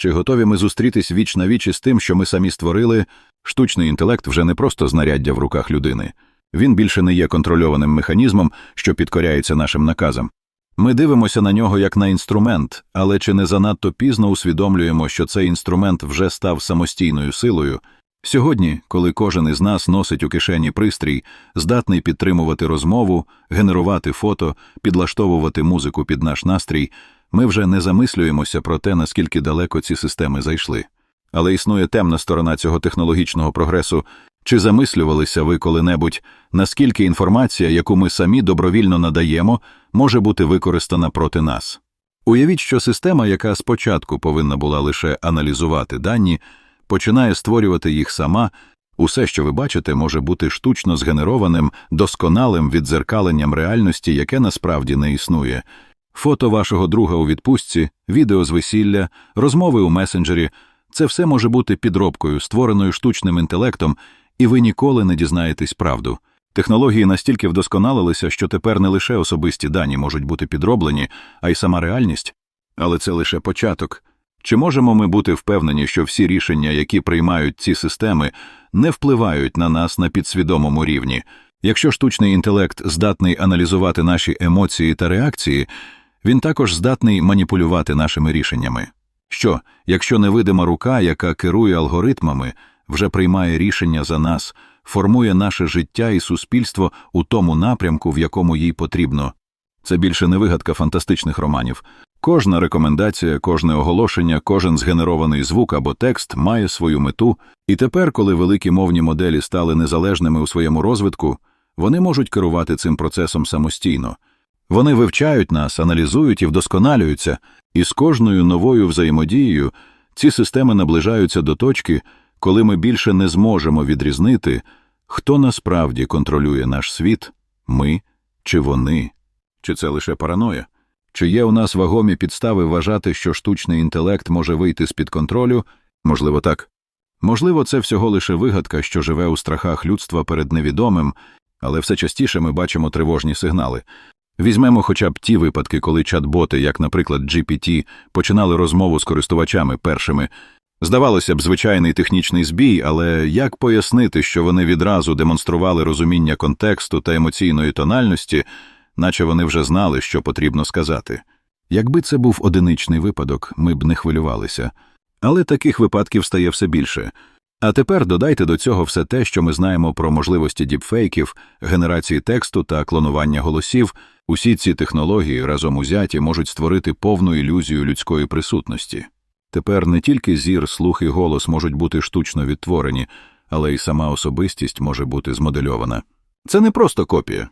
Чи готові ми зустрітись віч на віч із тим, що ми самі створили? Штучний інтелект вже не просто знаряддя в руках людини. Він більше не є контрольованим механізмом, що підкоряється нашим наказам. Ми дивимося на нього як на інструмент, але чи не занадто пізно усвідомлюємо, що цей інструмент вже став самостійною силою? Сьогодні, коли кожен із нас носить у кишені пристрій, здатний підтримувати розмову, генерувати фото, підлаштовувати музику під наш настрій, ми вже не замислюємося про те, наскільки далеко ці системи зайшли. Але існує темна сторона цього технологічного прогресу. Чи замислювалися ви коли-небудь, наскільки інформація, яку ми самі добровільно надаємо, може бути використана проти нас? Уявіть, що система, яка спочатку повинна була лише аналізувати дані, починає створювати їх сама, усе, що ви бачите, може бути штучно згенерованим, досконалим віддзеркаленням реальності, яке насправді не існує. Фото вашого друга у відпустці, відео з весілля, розмови у месенджері це все може бути підробкою, створеною штучним інтелектом, і ви ніколи не дізнаєтесь правду. Технології настільки вдосконалилися, що тепер не лише особисті дані можуть бути підроблені, а й сама реальність. Але це лише початок. Чи можемо ми бути впевнені, що всі рішення, які приймають ці системи, не впливають на нас на підсвідомому рівні? Якщо штучний інтелект здатний аналізувати наші емоції та реакції, він також здатний маніпулювати нашими рішеннями. Що, якщо невидима рука, яка керує алгоритмами, вже приймає рішення за нас, формує наше життя і суспільство у тому напрямку, в якому їй потрібно? Це більше не вигадка фантастичних романів. Кожна рекомендація, кожне оголошення, кожен згенерований звук або текст має свою мету, і тепер, коли великі мовні моделі стали незалежними у своєму розвитку, вони можуть керувати цим процесом самостійно. Вони вивчають нас, аналізують і вдосконалюються, і з кожною новою взаємодією ці системи наближаються до точки, коли ми більше не зможемо відрізнити, хто насправді контролює наш світ, ми чи вони, чи це лише параноя. Чи є у нас вагомі підстави вважати, що штучний інтелект може вийти з під контролю? Можливо, так. Можливо, це всього лише вигадка, що живе у страхах людства перед невідомим, але все частіше ми бачимо тривожні сигнали. Візьмемо хоча б ті випадки, коли чат-боти, як, наприклад, GPT, починали розмову з користувачами першими. Здавалося б, звичайний технічний збій, але як пояснити, що вони відразу демонстрували розуміння контексту та емоційної тональності, наче вони вже знали, що потрібно сказати. Якби це був одиничний випадок, ми б не хвилювалися. Але таких випадків стає все більше. А тепер додайте до цього все те, що ми знаємо про можливості діпфейків, генерації тексту та клонування голосів. Усі ці технології разом узяті можуть створити повну ілюзію людської присутності. Тепер не тільки зір, слух і голос можуть бути штучно відтворені, але й сама особистість може бути змодельована. Це не просто копія.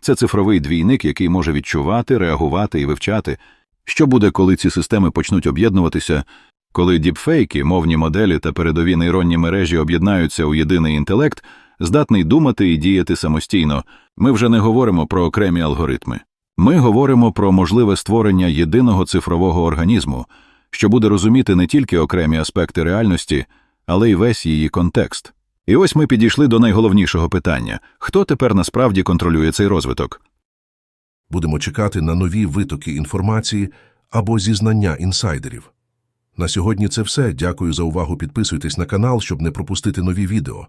Це цифровий двійник, який може відчувати, реагувати і вивчати. Що буде, коли ці системи почнуть об'єднуватися, коли діпфейки, мовні моделі та передові нейронні мережі об'єднаються у єдиний інтелект, здатний думати і діяти самостійно, ми вже не говоримо про окремі алгоритми. Ми говоримо про можливе створення єдиного цифрового організму, що буде розуміти не тільки окремі аспекти реальності, але й весь її контекст. І ось ми підійшли до найголовнішого питання хто тепер насправді контролює цей розвиток? Будемо чекати на нові витоки інформації або зізнання інсайдерів. На сьогодні це все. Дякую за увагу. Підписуйтесь на канал, щоб не пропустити нові відео.